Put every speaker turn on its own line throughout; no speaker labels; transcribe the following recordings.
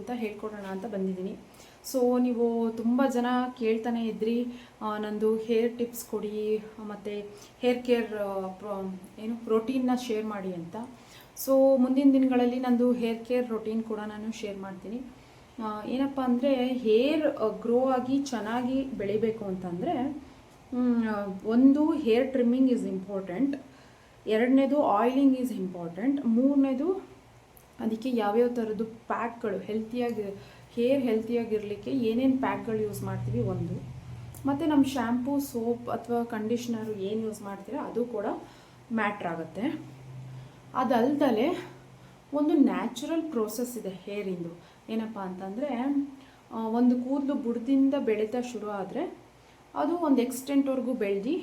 ಅಂತ ಹೇಳ್ಕೊಡೋಣ ಅಂತ ಬಂದಿದ್ದೀನಿ. ಸೊ ನೀವು ತುಂಬ ಜನ ಕೇಳ್ತಾನೆ ಇದ್ರಿ. ನಂದು ಹೇರ್ ಟಿಪ್ಸ್ ಕೊಡಿ, ಮತ್ತು ಹೇರ್ ಕೇರ್ ಏನು ಪ್ರೋಟೀನ್ನ ಶೇರ್ ಮಾಡಿ ಅಂತ. ಸೊ ಮುಂದಿನ ದಿನಗಳಲ್ಲಿ ನಂದು ಹೇರ್ ಕೇರ್ ರೊಟೀನ್ ಕೂಡ ನಾನು ಶೇರ್ ಮಾಡ್ತೀನಿ. ಏನಪ್ಪ ಅಂದರೆ ಹೇರ್ ಗ್ರೋ ಆಗಿ ಚೆನ್ನಾಗಿ ಬೆಳಿಬೇಕು ಅಂತಂದರೆ ಒಂದು ಹೇರ್ ಟ್ರಿಮ್ಮಿಂಗ್ ಈಸ್ ಇಂಪಾರ್ಟೆಂಟ್ ಎರಡನೇದು ಆಯಿಲಿಂಗ್ ಈಸ್ ಇಂಪಾರ್ಟೆಂಟ್ ಮೂರನೇದು ಅದಕ್ಕೆ ಯಾವ್ಯಾವ ಥರದ್ದು ಪ್ಯಾಕ್ಗಳು ಹೆಲ್ತಿಯಾಗಿ ಹೇರ್ ಹೆಲ್ತಿಯಾಗಿರಲಿಕ್ಕೆ ಏನೇನು ಪ್ಯಾಕ್ಗಳು ಯೂಸ್ ಮಾಡ್ತೀವಿ ಒಂದು. ಮತ್ತು ನಮ್ಮ ಶ್ಯಾಂಪೂ ಸೋಪ್ ಅಥವಾ ಕಂಡೀಷ್ನರು ಏನು ಯೂಸ್ ಮಾಡ್ತೀರಾ ಅದು ಕೂಡ ಮ್ಯಾಟ್ರ್ ಆಗುತ್ತೆ. ಅದಲ್ದಲೆ ಒಂದು ನ್ಯಾಚುರಲ್ ಪ್ರೋಸೆಸ್ ಇದೆ ಹೇರಿಂದು ಏನಪ್ಪ ಅಂತಂದರೆ ಒಂದು ಕೂದಲು ಬುಡದಿಂದ ಬೆಳೀತಾ ಶುರು ಆದರೆ ಅದು ಒಂದು ಎಕ್ಸ್ಟೆಂಟ್ವರೆಗೂ ಬೆಳೆದು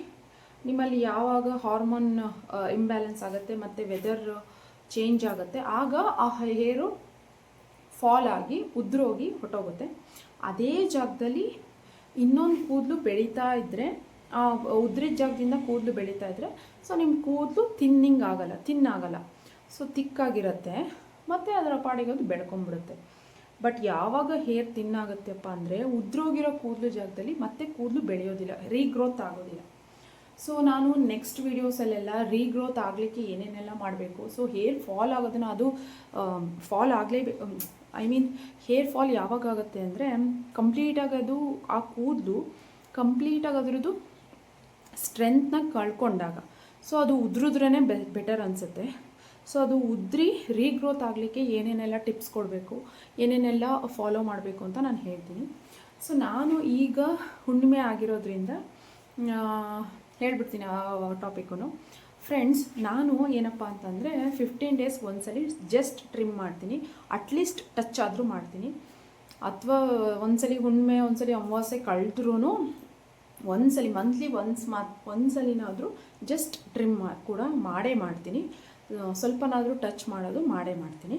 ನಿಮ್ಮಲ್ಲಿ ಯಾವಾಗ ಹಾರ್ಮೋನ್ ಇಂಬ್ಯಾಲೆನ್ಸ್ ಆಗುತ್ತೆ ಮತ್ತು ವೆದರ್ ಚೇಂಜ್ ಆಗುತ್ತೆ. ಆಗ ಆ ಹೇರು ಫಾಲ್ ಆಗಿ, ಉದ್ರೋಗಿ ಹೊಟ್ಟೋಗುತ್ತೆ. ಅದೇ ಜಾಗದಲ್ಲಿ ಇನ್ನೊಂದು ಕೂದಲು ಬೆಳೀತಾ ಇದ್ದರೆ ಉದ್ರಿದ ಜಾಗದಿಂದ ಕೂದಲು ಬೆಳೀತಾ ಇದ್ದರೆ ಸೊ ನಿಮ್ಮ ಕೂದಲು ತಿನ್ನಿಂಗ್ ಆಗಲ್ಲ ತಿನ್ನಾಗಲ್ಲ ಸೊ ತಿಕ್ಕಾಗಿರುತ್ತೆ ಮತ್ತು ಅದರ ಪಾಡಿಗೆ ಅದು ಬೆಳ್ಕೊಂಬಿಡುತ್ತೆ ಬಟ್ ಯಾವಾಗ ಹೇರ್ ತಿನ್ನಾಗುತ್ತೆಪ್ಪ ಅಂದರೆ, ಉದ್ರೋಗಿರೋ ಕೂದಲು ಜಾಗದಲ್ಲಿ ಮತ್ತೆ ಕೂದಲು ಬೆಳೆಯೋದಿಲ್ಲ ರೀಗ್ರೋತ್ ಆಗೋದಿಲ್ಲ. ಸೊ ನಾನು ನೆಕ್ಸ್ಟ್ ವೀಡಿಯೋಸಲ್ಲೆಲ್ಲ ರೀಗ್ರೋತ್ ಆಗಲಿಕ್ಕೆ ಏನೇನೆಲ್ಲ ಮಾಡಬೇಕು? ಸೊ ಹೇರ್ ಫಾಲ್ ಆಗೋದನ್ನು ಅದು ಫಾಲ್ ಆಗಲೇಬೇಕು ಐ ಮೀನ್ ಹೇರ್ ಫಾಲ್ ಯಾವಾಗ ಆಗುತ್ತೆ ಅಂದರೆ ಕಂಪ್ಲೀಟಾಗಿ ಅದು ಆ ಕೂದಲು ಕಂಪ್ಲೀಟಾಗಿ ಅದರದ್ದು ಸ್ಟ್ರೆಂತ್ನ ಕಳ್ಕೊಂಡಾಗ. ಸೊ ಅದು ಉದ್ರಿದ್ರೇ ಬೆ ಬೆಟರ್ ಅನಿಸುತ್ತೆ. ಸೊ ಅದು ಉದ್ರಿ ರೀಗ್ರೋತ್ ಆಗಲಿಕ್ಕೆ ಏನೇನೆಲ್ಲ ಟಿಪ್ಸ್ ಕೊಡಬೇಕು? ಏನೇನೆಲ್ಲ ಫಾಲೋ ಮಾಡಬೇಕು ಅಂತ ನಾನು ಹೇಳ್ತೀನಿ. ಸೊ ನಾನು ಈಗ ಹುಣ್ಣಿಮೆ ಆಗಿರೋದ್ರಿಂದ ಹೇಳ್ಬಿಡ್ತೀನಿ ಆ ಟಾಪಿಕ್ಕೂ ಫ್ರೆಂಡ್ಸ್ ನಾನು ಏನಪ್ಪ ಅಂತಂದರೆ ಫಿಫ್ಟೀನ್ ಡೇಸ್ ಒಂದ್ಸಲಿ ಜಸ್ಟ್ ಟ್ರಿಮ್ ಮಾಡ್ತೀನಿ. ಅಟ್ಲೀಸ್ಟ್ ಟಚ್ ಆದರೂ ಮಾಡ್ತೀನಿ. ಅಥವಾ ಒಂದ್ಸಲಿ ಹುಣ್ಣಿಮೆ ಒಂದ್ಸಲಿ ಅಮಾವಾಸ್ಯೆ ಕಳೆದ್ರೂ ಒಂದ್ಸಲಿ ಮಂತ್ಲಿ ಒನ್ಸ್ ಮಾ ಒಂದ್ಸಲಿನಾದರೂ ಜಸ್ಟ್ ಟ್ರಿಮ್ ಮಾ ಕೂಡ ಮಾಡೇ ಮಾಡ್ತೀನಿ. ಸ್ವಲ್ಪನಾದರೂ ಟಚ್ ಮಾಡೋದು ಮಾಡೇ ಮಾಡ್ತೀನಿ.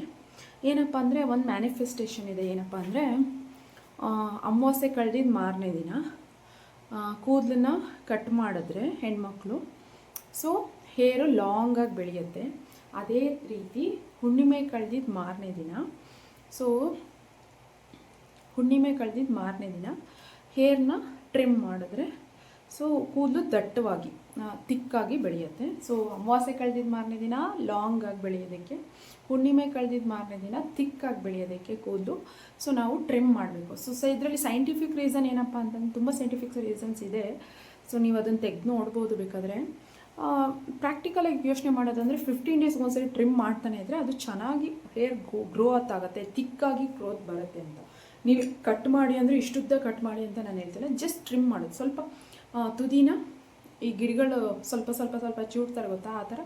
ಏನಪ್ಪ ಅಂದರೆ ಒಂದು ಮ್ಯಾನಿಫೆಸ್ಟೇಷನ್ ಇದೆ ಏನಪ್ಪ ಅಂದರೆ ಅಮಾವಾಸ್ಯೆ ಕಳೆದಿದ್ದು ಮಾರನೇ ದಿನ. ಕೂದಲನ್ನ ಕಟ್ ಮಾಡಿದ್ರೆ ಹೆಣ್ಮಕ್ಳು. ಸೊ ಹೇರು ಲಾಂಗಾಗಿ ಬೆಳೆಯುತ್ತೆ. ಅದೇ ರೀತಿ ಹುಣ್ಣಿಮೆ ಕಳೆದಿದ್ದ ಮಾರನೇ ದಿನ. ಸೊ ಹುಣ್ಣಿಮೆ ಕಳೆದಿದ್ದ ಮಾರನೇ ದಿನ ಹೇರ್ನ ಟ್ರಿಮ್ ಮಾಡಿದ್ರೆ ಸೊ ಕೂದಲು ದಟ್ಟವಾಗಿ ತಿಕ್ಕಾಗಿ ಬೆಳೆಯುತ್ತೆ. ಸೊ ಅಮಾವಾಸ್ಯೆ ಕಳೆದಿದ್ದ ಮಾರನೇ ದಿನ ಲಾಂಗಾಗಿ ಬೆಳೆಯೋದಕ್ಕೆ ಹುಣ್ಣಿಮೆ ಕಳೆದಿದ್ದ ಮಾರನೇ ದಿನ ತಿಕ್ಕಾಗಿ ಬೆಳೆಯೋದಕ್ಕೆ ಕೂದಲು ಸೊ ನಾವು ಟ್ರಿಮ್ ಮಾಡಬೇಕು. ಸೊ ಸೊ ಇದರಲ್ಲಿ ಸೈಂಟಿಫಿಕ್ ರೀಸನ್ ಏನಪ್ಪ ಅಂತಂದ್ರೆ ತುಂಬ ಸೈಂಟಿಫಿಕ್ ರೀಸನ್ಸ್ ಇದೆ. ಸೊ ನೀವು ಅದನ್ನು ತೆಗೆದು ನೋಡ್ಬೋದು ಬೇಕಾದರೆ. ಪ್ರಾಕ್ಟಿಕಲಾಗಿ ಯೋಚನೆ ಮಾಡೋದಂದರೆ ಫಿಫ್ಟೀನ್ ಡೇಸ್ ಒಂದ್ಸರಿ ಟ್ರಿಮ್ ಮಾಡ್ತಾನೆ ಇದ್ದರೆ ಅದು ಚೆನ್ನಾಗಿ ಹೇರ್ ಗ್ರೋ ಗ್ರೋತ್ ಆಗುತ್ತೆ ತಿಕ್ಕಾಗಿ ಗ್ರೋತ್ ಬರುತ್ತೆ ಅಂತ. ನೀವು ಕಟ್ ಮಾಡಿ ಅಂದರೆ ಇಷ್ಟುದ್ದ ಕಟ್ ಮಾಡಿ ಅಂತ ನಾನು ಹೇಳ್ತೇನೆ. ಜಸ್ಟ್ ಟ್ರಿಮ್ ಮಾಡೋದು. ಸ್ವಲ್ಪ ತುದಿನ ಈ ಗಿಡಗಳು ಸ್ವಲ್ಪ ಸ್ವಲ್ಪ ಸ್ವಲ್ಪ ಚೂಡ್ತಾರೆ ಗೊತ್ತಾ? ಆ ಥರ.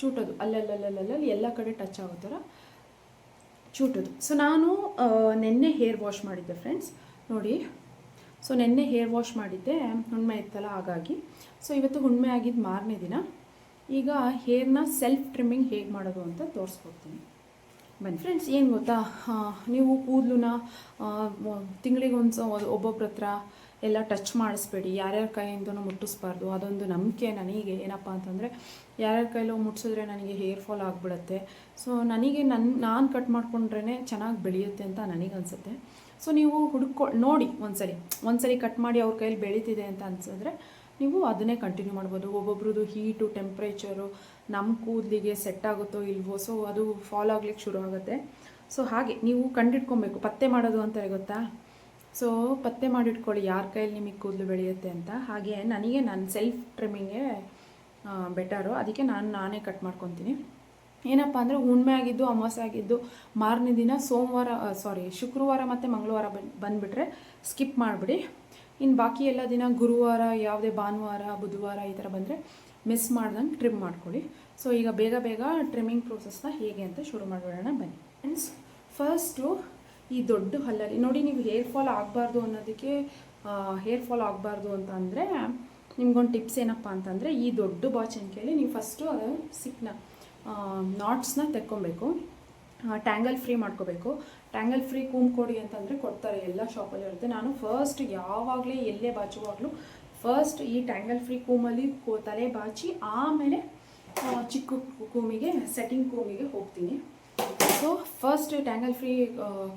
ಚೂಟೋದು. ಅಲ್ಲಲ್ಲಲ್ಲಲ್ಲಲ್ಲಿ ಎಲ್ಲ ಕಡೆ ಟಚ್ ಆಗೋ ಥರ ಚೂಟೋದು. ಸೊ ನಾನು ನೆನ್ನೆ ಹೇರ್ ವಾಶ್ ಮಾಡಿದ್ದೆ ಫ್ರೆಂಡ್ಸ್ ನೋಡಿ. ಸೊ ನೆನ್ನೆ ಹೇರ್ ವಾಶ್ ಮಾಡಿದ್ದೆ. ಹುಣ್ಮೆ ಇತ್ತಲ್ಲ, ಹಾಗಾಗಿ. ಸೊ ಇವತ್ತು ಹುಣ್ಮೆ ಆಗಿದ್ದು ಮಾರನೇ ದಿನ. ಈಗ ಹೇರ್ನ ಸೆಲ್ಫ್ ಟ್ರಿಮ್ಮಿಂಗ್ ಹೇಗೆ ಮಾಡೋದು ಅಂತ ತೋರಿಸ್ಕೊಡ್ತೀನಿ. ಬನ್ನಿ ಫ್ರೆಂಡ್ಸ್ ಏನು ಗೊತ್ತಾ? ನೀವು ಕೂದಲನ್ನ ತಿಂಗಳಿಗೆ ಒಂದು ಸ ಒಬ್ಬೊಬ್ರ ಹತ್ರ ಎಲ್ಲ ಟಚ್ ಮಾಡಿಸ್ಬೇಡಿ, ಯಾರ್ಯಾರ ಕೈಯಿಂದನೂ ಮುಟ್ಟಿಸ್ಬಾರ್ದು. ಅದೊಂದು ನಂಬಿಕೆ ನನಗೆ. ಏನಪ್ಪ ಅಂತಂದರೆ, ಯಾರ್ಯಾರ ಕೈಲೋ ಮುಟ್ಸಿದ್ರೆ ನನಗೆ ಹೇರ್ ಫಾಲ್ ಆಗಿಬಿಡುತ್ತೆ. ಸೊ ನನಗೆ ನನ್ನ ನಾನು ಕಟ್ ಮಾಡ್ಕೊಂಡ್ರೇ ಚೆನ್ನಾಗಿ ಬೆಳೆಯುತ್ತೆ ಅಂತ ನನಗೆ ಅನಿಸುತ್ತೆ. ಸೊ ನೀವು ಹುಡುಕೊ, ನೋಡಿ ಒಂದ್ಸರಿ ಒಂದ್ಸರಿ ಕಟ್ ಮಾಡಿ ಅವ್ರ ಕೈಲಿ ಬೆಳೀತಿದೆ ಅಂತ ಅನ್ಸಿದ್ರೆ, ನೀವು ಅದನ್ನೇ ಕಂಟಿನ್ಯೂ ಮಾಡ್ಬೋದು. ಒಬ್ಬೊಬ್ರದ್ದು ಹೀಟು ಟೆಂಪ್ರೇಚರು ನಮ್ಮ ಕೂದಲಿಗೆ ಸೆಟ್ ಆಗುತ್ತೋ ಇಲ್ವೋ ಸೊ ಅದು ಫಾಲ್ ಆಗ್ಲಿಕ್ಕೆ ಶುರು ಆಗುತ್ತೆ ಸೊ ಹಾಗೆ, ನೀವು ಕಂಡಿಟ್ಕೊಬೇಕು. ಪತ್ತೆ ಮಾಡೋದು ಅಂತ ಗೊತ್ತಾ? ಸೊ ಪತ್ತೆ ಮಾಡಿಟ್ಕೊಳ್ಳಿ, ಯಾರ ಕೈಯಲ್ಲಿ ನಿಮಗೆ ಕೂದಲು ಬೆಳೆಯುತ್ತೆ ಅಂತ. ಹಾಗೆ ನನಗೆ ನನ್ನ ಸೆಲ್ಫ್ ಟ್ರಿಮ್ಮಿಂಗೇ ಬೆಟರು ಅದಕ್ಕೆ ನಾನು, ನಾನೇ ಕಟ್ ಮಾಡ್ಕೊತೀನಿ. ಏನಪ್ಪ ಅಂದರೆ ಹುಣ್ಮೆ ಆಗಿದ್ದು, ಅಮಾವಾಸ್ಯೆ ಆಗಿದ್ದು, ಮಾರನೇ ದಿನ ಸೋಮವಾರ ಸಾರಿ ಶುಕ್ರವಾರ ಮತ್ತು ಮಂಗಳವಾರ ಬಂದು ಬಂದುಬಿಟ್ರೆ ಸ್ಕಿಪ್ ಮಾಡಿಬಿಡಿ. ಇನ್ನು ಬಾಕಿ ಎಲ್ಲ ದಿನ ಗುರುವಾರ, ಯಾವುದೇ ಭಾನುವಾರ, ಬುಧವಾರ ಈ ಥರ ಬಂದರೆ ಮಿಸ್ ಮಾಡ್ದಂಗೆ ಟ್ರಿಮ್ ಮಾಡ್ಕೊಳ್ಳಿ. ಸೊ ಈಗ ಬೇಗ ಬೇಗ ಟ್ರಿಮ್ಮಿಂಗ್ ಪ್ರೋಸೆಸ್ನ ಹೇಗೆ ಅಂತ ಶುರು ಮಾಡಿಬಿಡೋಣ ಬನ್ನಿ. ಫ್ರೆಂಡ್ಸ್ ಫಸ್ಟು ಈ ದೊಡ್ಡ ಹಲ್ಲಲ್ಲಿ, ನೋಡಿ ನೀವು ಹೇರ್ ಫಾಲ್ ಆಗಬಾರ್ದು ಅನ್ನೋದಕ್ಕೆ ಹೇರ್ ಫಾಲ್ ಆಗಬಾರ್ದು ಅಂತ ಅಂದರೆ, ನಿಮ್ಗೊಂದು ಟಿಪ್ಸ್ ಏನಪ್ಪ ಅಂತಂದರೆ, ಈ ದೊಡ್ಡ ಬಾಚಣಿಕೆಯಲ್ಲಿ ನೀವು ಫಸ್ಟು ಅದು ಸಿಕ್ನ ನಾಟ್ಸ್ನ ತೆಕ್ಕೊಬೇಕು. ಟ್ಯಾಂಗಲ್ ಫ್ರೀ ಮಾಡ್ಕೋಬೇಕು. ಟ್ಯಾಂಗಲ್ ಫ್ರೀ ಕೂಮ್ ಕೊಡಿ ಅಂತಂದರೆ ಕೊಡ್ತಾರೆ, ಎಲ್ಲ ಶಾಪಲ್ಲಿ ಇರುತ್ತೆ. ನಾನು ಫಸ್ಟ್ ಯಾವಾಗಲೇ ಎಲ್ಲೇ ಬಾಚುವಾಗಲೂ ಫಸ್ಟ್ ಈ ಟ್ಯಾಂಗಲ್ ಫ್ರೀ ಕೂಮಲ್ಲಿ ತಲೆ ಬಾಚಿ ಆಮೇಲೆ ಚಿಕ್ಕ ಕೂಮಿಗೆ ಸೆಟ್ಟಿಂಗ್ ಕೂಮಿಗೆ ಹೋಗ್ತೀನಿ. ಸೊ ಫಸ್ಟ್ ಟ್ಯಾಂಗಲ್ ಫ್ರೀ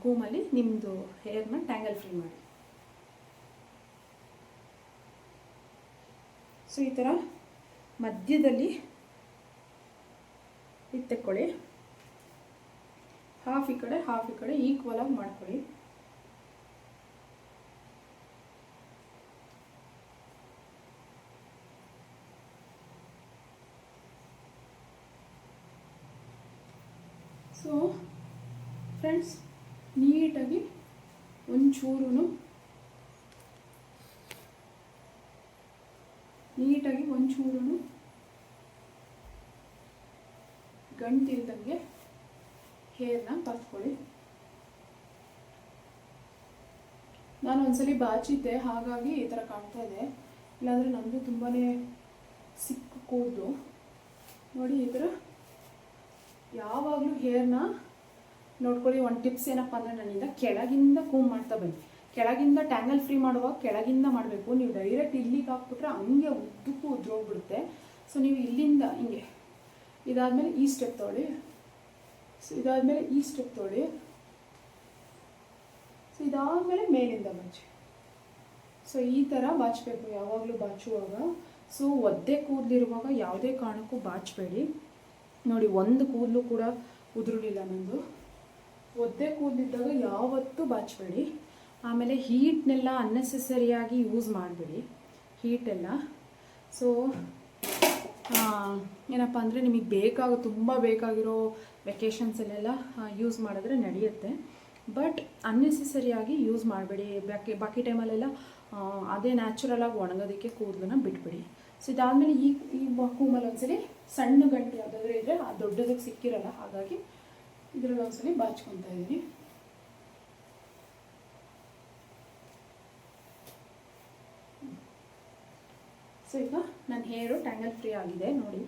ಕೂಮಲ್ಲಿ ನಿಮ್ಮದು ಹೇರ್ನ ಟ್ಯಾಂಗಲ್ ಫ್ರೀ ಮಾಡಿ. ಸೊ ಈ ಥರ ಮಧ್ಯದಲ್ಲಿ ಇದು ತೆಕ್ಕೊಳ್ಳಿ ಹಾಫ್ ಈ ಕಡೆ ಹಾಫ್ ಈ ಕಡೆ ಈಕ್ವಲ್ ಆಗಿ ಮಾಡ್ಕೊಳ್ಳಿ. ಸೊ ಫ್ರೆಂಡ್ಸ್ ನೀಟಾಗಿ ಒಂಚೂರು ನೀಟಾಗಿ ಒಂಚೂರು ಗಂಟಿಲ್ದಂಗೆ ಹೇರ್ನ ಕತ್ಕೊಳ್ಳಿ ನಾನು ಒಂದ್ಸಲಿ ಬಾಚಿದ್ದೆ ಹಾಗಾಗಿ ಈ ಥರ ಕಾಣ್ತಾ ಇದೆ ಇಲ್ಲಾಂದರೆ ನಮ್ಮದು ತುಂಬಾ ಸಿಕ್ಕ ಕೂದಲು ನೋಡಿ ಈ ಥರ ಯಾವಾಗಲೂ ಹೇರ್ನ ನೋಡ್ಕೊಳ್ಳಿ, ಒಂದು ಟಿಪ್ಸ್ ಏನಪ್ಪ ಅಂದರೆ ನನ್ನಿಂದ ಕೆಳಗಿಂದ ಕೂಮ್ ಮಾಡ್ತಾ ಬನ್ನಿ. ಕೆಳಗಿಂದ ಟ್ಯಾಂಗಲ್ ಫ್ರೀ ಮಾಡುವಾಗ ಕೆಳಗಿಂದ ಮಾಡಬೇಕು. ನೀವು ಡೈರೆಕ್ಟ್ ಇಲ್ಲಿಗೆ ಹಾಕ್ಬಿಟ್ರೆ ಹಂಗೆ ಉದ್ದಕ್ಕೂ ಉದ್ರೋಗ್ಬಿಡುತ್ತೆ ಸೊ ನೀವು ಇಲ್ಲಿಂದ ಹಿಂಗೆ ಇದಾದಮೇಲೆ ಈ ಸ್ಟೆಪ್ ತೊಗೊಳ್ಳಿ. ಸೊ ಇದಾದಮೇಲೆ ಈ ಸ್ಟೆಪ್ ತೊಗೊಳ್ಳಿ. ಸೊ ಇದಾದಮೇಲೆ ಮೇಲಿಂದ ಬಾಚಿ ಸೊ ಈ ಥರ ಬಾಚಬೇಕು. ಯಾವಾಗಲೂ ಬಾಚುವಾಗ. ಸೊ ಒದ್ದೆ ಕೂದಲಿರುವಾಗ ಯಾವುದೇ ಕಾರಣಕ್ಕೂ ಬಾಚಬೇಡಿ. ನೋಡಿ, ಒಂದು ಕೂದಲು ಕೂಡ ಉದುರಲಿಲ್ಲ ನಂದು. ಒದ್ದೆ ಕೂದಲಿದ್ದಾಗ ಯಾವತ್ತೂ ಬಾಚಬೇಡಿ. ಆಮೇಲೆ ಹೀಟ್ನೆಲ್ಲ ಅನ್ನೆಸೆಸರಿಯಾಗಿ ಯೂಸ್ ಮಾಡಬೇಡಿ. ಹೀಟೆಲ್ಲ. ಸೊ ಏನಪ್ಪ ಅಂದರೆ ನಿಮಗೆ ಬೇಕಾಗೋ, ತುಂಬ ಬೇಕಾಗಿರೋ ವೆಕೇಷನ್ಸಲ್ಲೆಲ್ಲ ಯೂಸ್ ಮಾಡಿದ್ರೆ ನಡೆಯುತ್ತೆ. ಬಟ್ ಅನ್ನೆಸೆಸರಿಯಾಗಿ ಯೂಸ್ ಮಾಡಬೇಡಿ. ಬಾಕಿ ಬಾಕಿ ಟೈಮಲ್ಲೆಲ್ಲ ಅದೇ ನ್ಯಾಚುರಲಾಗಿ ಒಣಗೋದಕ್ಕೆ ಕೂದಲನ್ನ ಬಿಟ್ಬಿಡಿ. ಸೊ ಇದಾದಮೇಲೆ ಈ ಈ ಕೂಮಲ್ಲಿ ಒಂದ್ಸಲಿ ಸಣ್ಣ ಗಂಟೆ ಯಾವುದಾದ್ರೂ ಇದ್ದರೆ ಆ ದೊಡ್ಡದಕ್ಕೆ ಸಿಕ್ಕಿರಲ್ಲ, ಹಾಗಾಗಿ ಇದರಲ್ಲಿ ಒಂದ್ಸಲಿ ಬಾಚ್ಕೊತಾ ಇದ್ದೀನಿ. ಸೊ ಈಗ ನನ್ನ ಹೇರು ಟ್ಯಾಂಗಲ್ ಫ್ರೀ ಆಗಿದೆ, ನೋಡಿ.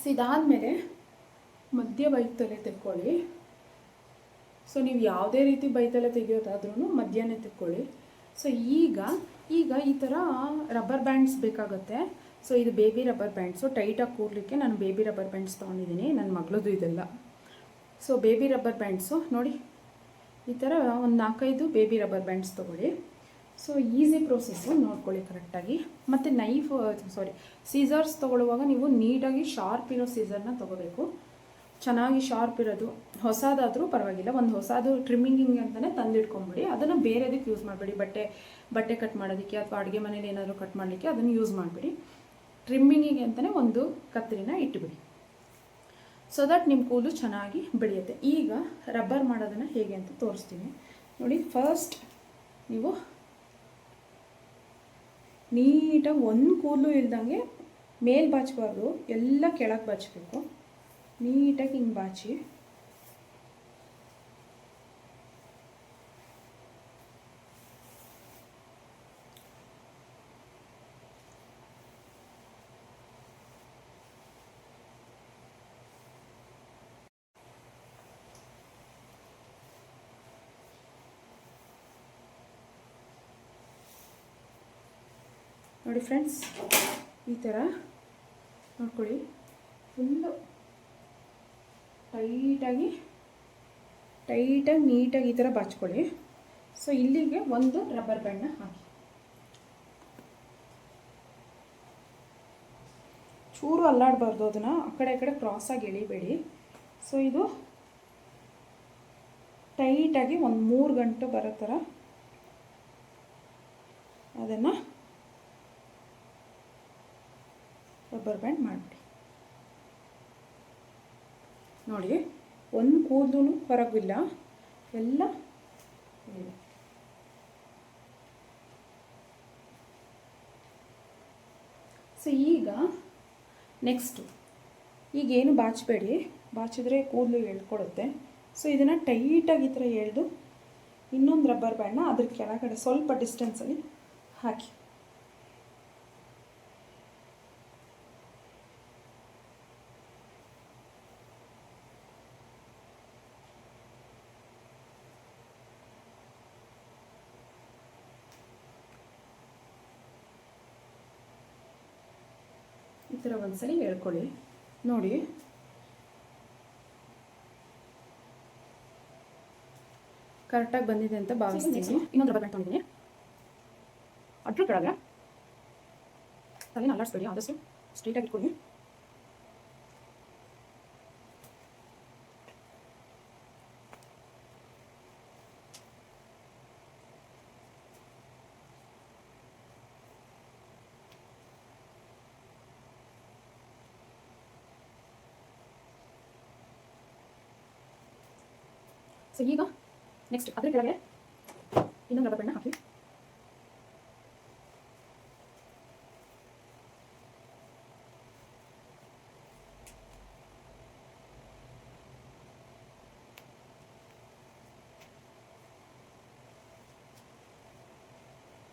ಸೊ ಇದಾದ್ಮೇಲೆ ಮಧ್ಯ ಬೈತಲೆ ತೆಕ್ಕೊಳ್ಳಿ. ಸೊ ನೀವು ಯಾವುದೇ ರೀತಿ ಬೈತಲೆ ತೆಗಿಯೋದಾದ್ರೂ ಮಧ್ಯಾಹ್ನ ತೆಕ್ಕೊಳ್ಳಿ. ಸೊ ಈಗ ಈಗ ಈ ಥರ ರಬ್ಬರ್ ಬ್ಯಾಂಡ್ಸ್ ಬೇಕಾಗುತ್ತೆ. ಸೊ ಇದು ಬೇಬಿ ರಬ್ಬರ್ ಬ್ಯಾಂಡ್ಸು ಟೈಟಾಗಿ ಕೂರ್ಲಿಕ್ಕೆ ನಾನು ಬೇಬಿ ರಬ್ಬರ್ ಬ್ಯಾಂಡ್ಸ್ ತೊಗೊಂಡಿದ್ದೀನಿ. ನನ್ನ ಮಗಳದು ಇದೆಲ್ಲ. ಸೊ ಬೇಬಿ ರಬ್ಬರ್ ಬ್ಯಾಂಡ್ಸು ನೋಡಿ. ಈ ಥರ ಒಂದು ನಾಲ್ಕೈದು ಬೇಬಿ ರಬ್ಬರ್ ಬ್ಯಾಂಡ್ಸ್ ತೊಗೊಳ್ಳಿ. ಸೊ ಈಸಿ ಪ್ರೊಸೆಸ್ಸು ನೋಡ್ಕೊಳ್ಳಿ ಕರೆಕ್ಟಾಗಿ. ಮತ್ತು ನೈಫ್ ಸಾರಿ ಸೀಸರ್ಸ್ ತೊಗೊಳ್ಳುವಾಗ ನೀವು ನೀಟಾಗಿ ಶಾರ್ಪ್ ಇರೋ ಸೀಸರ್ನ ತೊಗೋಬೇಕು. ಚೆನ್ನಾಗಿ ಶಾರ್ಪ್ ಇರೋದು. ಹೊಸದಾದರೂ ಪರವಾಗಿಲ್ಲ. ಒಂದು ಹೊಸದು ಟ್ರಿಮ್ಮಿಂಗಿಂಗ್ ಅಂತಲೇ ತಂದಿಟ್ಕೊಂಬಿಡಿ. ಅದನ್ನು ಬೇರೆದಕ್ಕೆ ಯೂಸ್ ಮಾಡಬೇಡಿ. ಬಟ್ಟೆ ಬಟ್ಟೆ ಕಟ್ ಮಾಡೋದಕ್ಕೆ ಅಥವಾ ಅಡುಗೆ ಮನೇಲಿ ಏನಾದರೂ ಕಟ್ ಮಾಡಲಿಕ್ಕೆ ಅದನ್ನು ಯೂಸ್ ಮಾಡಿಬಿಡಿ. ಟ್ರಿಮ್ಮಿಂಗಿಗೆ ಅಂತಲೇ ಒಂದು ಕತ್ತರಿನ ಇಟ್ಬಿಡಿ ಸೊ ದಟ್ ನಿಮ್ಮ ಕೂದಲು ಚೆನ್ನಾಗಿ ಬೆಳೆಯುತ್ತೆ. ಈಗ ರಬ್ಬರ್ ಮಾಡೋದನ್ನು ಹೇಗೆ ಅಂತ ತೋರಿಸ್ತೀನಿ. ನೋಡಿ ಫಸ್ಟ್ ನೀವು ನೀಟಾಗಿ ಒಂದು ಕೂದಲು ಇಲ್ದಂಗೆ ಮೇಲೆ ಬಾಚಬಾರ್ದು, ಎಲ್ಲ ಕೆಳಗೆ ಬಾಚಬೇಕು. ನೀಟಾಗಿ ಹಿಂಗೆ ಬಾಚಿ. ನೋಡಿ ಫ್ರೆಂಡ್ಸ್ ಈ ಥರ ನೋಡ್ಕೊಳ್ಳಿ. ಫುಲ್ಲು ಟೈಟಾಗಿ ಟೈಟಾಗಿ ನೀಟಾಗಿ ಈ ಥರ ಬಾಚ್ಕೊಳ್ಳಿ. ಸೊ ಇಲ್ಲಿಗೆ ಒಂದು ರಬ್ಬರ್ ಬ್ಯಾಂಡ್ನ ಹಾಕಿ. ಚೂರು ಅಲ್ಲಾಡಬಾರ್ದು ಅದನ್ನು. ಆ ಕಡೆ ಆ ಕಡೆ ಕ್ರಾಸಾಗಿ ಎಳಿಬೇಡಿ. ಸೊ ಇದು ಟೈಟಾಗಿ ಒಂದು ಮೂರು ಗಂಟೆ ಬರೋ ಥರ ಅದನ್ನು ರಬ್ಬರ್ ಬ್ಯಾಂಡ್ ಮಾಡಿಬಿಡಿ. ನೋಡಿ, ಒಂದು ಕೂದಲು ಹೊರಗಿಲ್ಲ. ಎಲ್ಲ ಸೊ ಈಗ ನೆಕ್ಸ್ಟು ಈಗೇನು ಬಾಚಬೇಡಿ. ಬಾಚಿದ್ರೆ ಕೂದಲು ಎಳ್ಕೊಡುತ್ತೆ. ಸೊ ಇದನ್ನು ಟೈಟಾಗಿ ಈ ಥರ ಎಳೆದು ಇನ್ನೊಂದು ರಬ್ಬರ್ ಬ್ಯಾಂಡ್ನ ಅದ್ರ ಕೆಳಗಡೆ ಸ್ವಲ್ಪ ಡಿಸ್ಟೆನ್ಸಲ್ಲಿ ಹಾಕಿ. ಈ ಥರ ಒಂದು ಹೇಳ್ಕೊಳ್ಳಿ. ನೋಡಿ. ಕರೆಕ್ಟಾಗಿ ಬಂದಿದೆ ಅಂತ ಭಾವಿಸ್ತೀನಿ. ಇನ್ನೊಂದು ರಬ್ಬರ್ ಕೆಳಗೆ ತಲೆನ ಅಲ್ಲಾಡಿಸ್ಬೇಡಿ, ಆದಷ್ಟು ಸ್ಟ್ರೈಟಾಗಿ ಇಟ್ಕೊಳ್ಳಿ. ಸೊ ಈಗ ನೆಕ್ಸ್ಟ್ ಅದ್ರ ಕೆಳಗೆ ಇನ್ನೊಂದು ರಬ್ಬರ್ ಬ್ಯಾಂಡ್ ಹಾಕಿ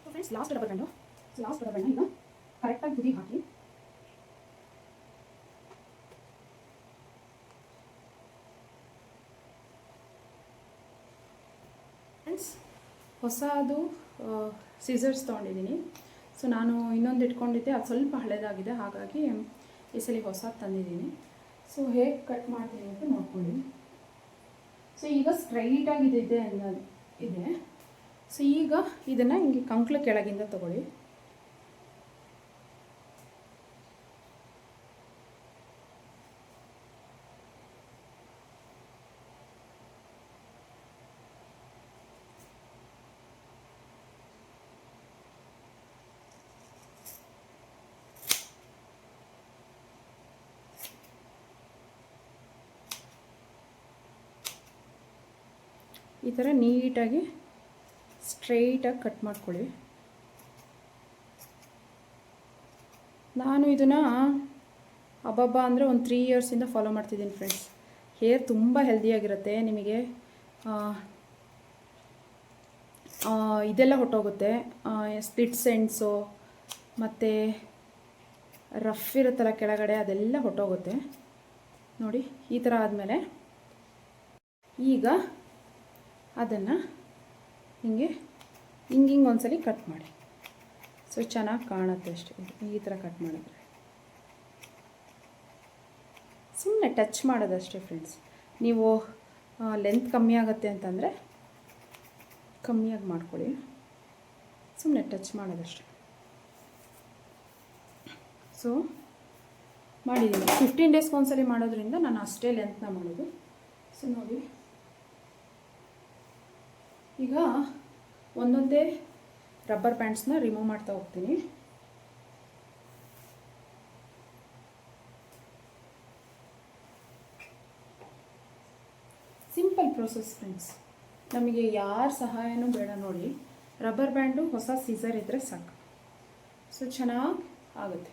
friends last rubber band last rubber band ಈಗ ಕರೆಕ್ಟಾಗಿ ತುದಿ ಹಾಕಿ ಫ್ರೆಂಡ್ಸ್ ಹೊಸದು ಸೀಸರ್ಸ್ ತೊಗೊಂಡಿದ್ದೀನಿ. ಸೊ ನಾನು ಇನ್ನೊಂದು ಇಟ್ಕೊಂಡಿದ್ದೆ. ಅದು ಸ್ವಲ್ಪ ಹಳೇದಾಗಿದೆ. ಹಾಗಾಗಿ ಈ ಸಲ ಹೊಸದು ತಂದಿದ್ದೀನಿ. ಸೊ ಹೇಗೆ ಕಟ್ ಮಾಡ್ತೀನಿ ಅಂತ ನೋಡ್ಕೊಳ್ಳಿ. ಸೊ ಈಗ ಸ್ಟ್ರೈಟಾಗಿ ಇದೆ ಅನ್ನೋದು ಇದೆ. ಸೊ ಈಗ ಇದನ್ನು ಹಿಂಗೆ ಕಂಕ್ಳ ಕೆಳಗಿಂದ ತಗೊಳ್ಳಿ. ಈ ಥರ ನೀಟಾಗಿ ಸ್ಟ್ರೈಟಾಗಿ ಕಟ್ ಮಾಡ್ಕೊಳ್ಳಿ. ನಾನು ಇದನ್ನು ಅಬ್ಬಬ್ಬ ಅಂದರೆ ಒಂದು ತ್ರೀ ಇಯರ್ಸಿಂದ ಫಾಲೋ ಮಾಡ್ತಿದ್ದೀನಿ ಫ್ರೆಂಡ್ಸ್ ಹೇರ್ ತುಂಬ ಹೆಲ್ದಿಯಾಗಿರುತ್ತೆ ನಿಮಗೆ ಇದೆಲ್ಲ ಹೊಟ್ಟೋಗುತ್ತೆ. ಸ್ಪ್ಲಿಟ್ ಸೆಂಡ್ಸು ಮತ್ತು ರಫ್ ಇರುತ್ತಲ್ಲ ಕೆಳಗಡೆ, ಅದೆಲ್ಲ ಹೊಟ್ಟೋಗುತ್ತೆ. ನೋಡಿ, ಈ ಥರ ಆದಮೇಲೆ ಈಗ ಅದನ್ನು ಹಿಂಗೆ ಹಿಂಗೆ ಹಿಂಗೆ ಒಂದ್ಸಲಿ ಕಟ್ ಮಾಡಿ. ಸೊ ಚೆನ್ನಾಗಿ ಕಾಣುತ್ತೆ ಅಷ್ಟೇ. ಈ ಥರ ಕಟ್ ಮಾಡಿದ್ರೆ. ಸುಮ್ಮನೆ ಟಚ್ ಮಾಡೋದಷ್ಟೇ ಫ್ರೆಂಡ್ಸ್ ನೀವು ಲೆಂತ್ ಕಮ್ಮಿ ಆಗುತ್ತೆ ಅಂತಂದರೆ ಕಮ್ಮಿಯಾಗಿ ಮಾಡ್ಕೊಳ್ಳಿ. ಸುಮ್ಮನೆ ಟಚ್ ಮಾಡೋದಷ್ಟೇ. ಸೊ ಮಾಡಿದ್ದೀನಿ ಫಿಫ್ಟೀನ್ ಡೇಸ್ಗೆ ಒಂದ್ಸಲಿ ಮಾಡೋದ್ರಿಂದ ನಾನು ಅಷ್ಟೇ ಲೆಂತ್ನ ಮಾಡೋದು. ಸೊ ನೋಡಿ. ಈಗ ಒಂದೊಂದೇ ರಬ್ಬರ್ ಬ್ಯಾಂಡ್ಸ್ನ ರಿಮೂವ್ ಮಾಡ್ತಾ ಹೋಗ್ತೀನಿ. ಸಿಂಪಲ್ ಪ್ರೊಸೆಸ್ ಫ್ರೆಂಡ್ಸ್ ನಮಗೆ ಯಾರ ಸಹಾಯನೂ ಬೇಡ ನೋಡಿ. ರಬ್ಬರ್ ಬ್ಯಾಂಡು ಹೊಸ ಸೀಸರ್ ಇದ್ದರೆ ಸಾಕು. ಸೊ ಚೆನ್ನಾಗಿ ಆಗುತ್ತೆ.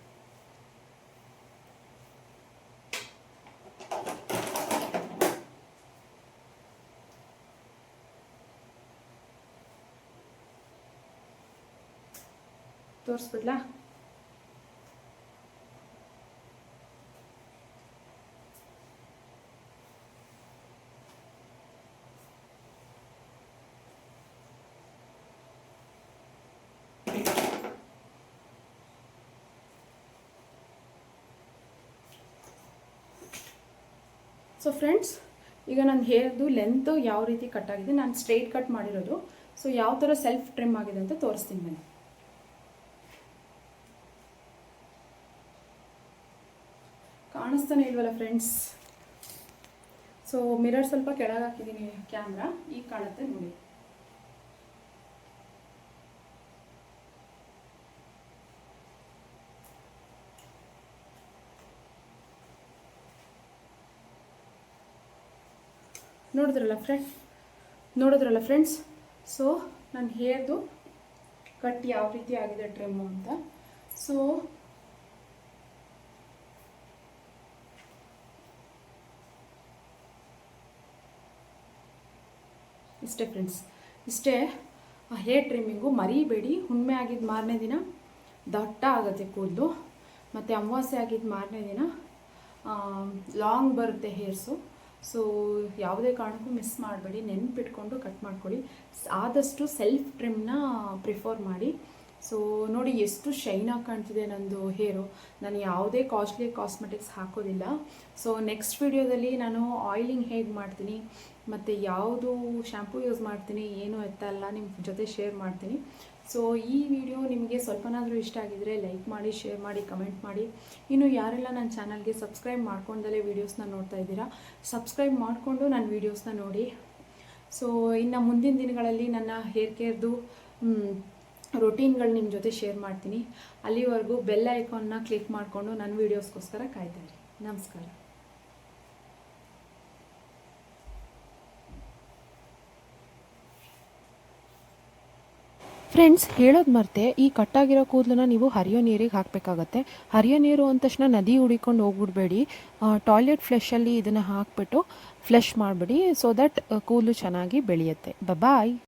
ತೋರಿಸ್ಬಿಡ್ಲಾ ಸೊ ಫ್ರೆಂಡ್ಸ್ ಈಗ ನನ್ನ ಹೇರ್ದು ಲೆಂತು ಯಾವ ರೀತಿ ಕಟ್ ಆಗಿದೆ, ನಾನು ಸ್ಟ್ರೈಟ್ ಕಟ್ ಮಾಡಿರೋದು. ಸೊ ಯಾವ ಥರ ಸೆಲ್ಫ್ ಟ್ರಿಮ್ ಆಗಿದೆ ಅಂತ ತೋರಿಸ್ತೀನಿ ಬನ್ನಿ. ಕಾಣಿಸ್ತಾನೆ ಇಲ್ವಲ್ಲ ಫ್ರೆಂಡ್ಸ್ ಸೊ ಮಿರರ್ ಸ್ವಲ್ಪ ಕೆಳಗೆ ಹಾಕಿದ್ದೀನಿ ಕ್ಯಾಮ್ರಾ ಈಗ ಕಾಣುತ್ತೆ ನೋಡಿ. ನೋಡಿದ್ರಲ್ಲ ಫ್ರೆಂಡ್ ನೋಡಿದ್ರಲ್ಲ ಫ್ರೆಂಡ್ಸ್ ಸೊ ನಾನು ಹೇರ್ದು ಕಟ್ ಯಾವ ರೀತಿ ಆಗಿದೆ ಟ್ರಿಮ್ಮು ಅಂತ. ಸೊ ಇಷ್ಟೇ ಫ್ರೆಂಡ್ಸ್ ಇಷ್ಟೇ ಹೇರ್ ಟ್ರಿಮ್ಮಿಂಗು ಮರಿಬೇಡಿ ಹುಣ್ಮೆ ಆಗಿದ್ದು ಮಾರನೇ ದಿನ ದಟ್ಟ ಆಗುತ್ತೆ ಕೂದಲು. ಮತ್ತು ಅಮಾವಾಸ್ಯೆ ಆಗಿದ್ದು ಮಾರನೇ ದಿನ ಲಾಂಗ್ ಬರುತ್ತೆ ಹೇರ್ಸು ಸೊ ಯಾವುದೇ ಕಾರಣಕ್ಕೂ ಮಿಸ್ ಮಾಡಬೇಡಿ, ನೆನ್ಪಿಟ್ಕೊಂಡು ಕಟ್ ಮಾಡ್ಕೊಳ್ಳಿ. ಆದಷ್ಟು ಸೆಲ್ಫ್ ಟ್ರಿಮ್ನ ಪ್ರಿಫರ್ ಮಾಡಿ. ಸೊ ನೋಡಿ ಎಷ್ಟು ಶೈನಾಗಿ ಕಾಣ್ತಿದೆ ನಂದು ಹೇರು ನಾನು ಯಾವುದೇ ಕಾಸ್ಟ್ಲಿ ಕಾಸ್ಮೆಟಿಕ್ಸ್ ಹಾಕೋದಿಲ್ಲ. ಸೊ ನೆಕ್ಸ್ಟ್ ವಿಡಿಯೋದಲ್ಲಿ ನಾನು ಆಯಿಲಿಂಗ್ ಹೇಗೆ ಮಾಡ್ತೀನಿ? ಮತ್ತು ಯಾವುದು ಶ್ಯಾಂಪೂ ಯೂಸ್ ಮಾಡ್ತೀನಿ, ಏನು ಎತ್ತಲ್ಲ ನಿಮ್ಮ ಜೊತೆ ಶೇರ್ ಮಾಡ್ತೀನಿ. ಸೊ ಈ ವಿಡಿಯೋ ನಿಮಗೆ ಸ್ವಲ್ಪನಾದರೂ ಇಷ್ಟ ಆಗಿದರೆ ಲೈಕ್ ಮಾಡಿ ಶೇರ್ ಮಾಡಿ ಕಮೆಂಟ್ ಮಾಡಿ. ಇನ್ನು ಯಾರೆಲ್ಲ ನನ್ನ ಚಾನಲ್ಗೆ ಸಬ್ಸ್ಕ್ರೈಬ್ ಮಾಡ್ಕೊಂಡಲ್ಲೇ ವೀಡಿಯೋಸ್ನ ನೋಡ್ತಾ ಇದ್ದೀರಾ ಸಬ್ಸ್ಕ್ರೈಬ್ ಮಾಡಿಕೊಂಡು ನನ್ನ ವೀಡಿಯೋಸ್ನ ನೋಡಿ. ಸೊ ಇನ್ನು ಮುಂದಿನ ದಿನಗಳಲ್ಲಿ ನನ್ನ ಹೇರ್ ಕೇರ್ದು ರೊಟೀನ್ಗಳು ನಿಮ್ಮ ಜೊತೆ ಶೇರ್ ಮಾಡ್ತೀನಿ. ಅಲ್ಲಿವರೆಗೂ ಬೆಲ್ ಐಕಾನ್ನ ಕ್ಲಿಕ್ ಮಾಡಿಕೊಂಡು ನನ್ನ ವೀಡಿಯೋಸ್ಗೋಸ್ಕರ ಕಾಯ್ತಾ ಇರಿ. ನಮಸ್ಕಾರ.
ಫ್ರೆಂಡ್ಸ್ ಹೇಳೋದು ಮರ್ತೆ, ಈ ಕಟ್ಟಾಗಿರೋ ಕೂದಲನ್ನ ನೀವು ಹರಿಯೋ ನೀರಿಗೆ ಹಾಕಬೇಕಾಗತ್ತೆ. ಹರಿಯೋ ನೀರು ಅಂದ ತಕ್ಷಣ ನದಿ ಹುಡಿಕೊಂಡು ಹೋಗ್ಬಿಡ್ಬೇಡಿ. ಟಾಯ್ಲೆಟ್ ಫ್ಲೆಶಲ್ಲಿ ಇದನ್ನು ಹಾಕ್ಬಿಟ್ಟು ಫ್ಲೆಶ್ ಮಾಡಿಬಿಡಿ ಸೊ ದಟ್ ಕೂದಲು ಚೆನ್ನಾಗಿ ಬೆಳೆಯುತ್ತೆ. ಬಾಯ್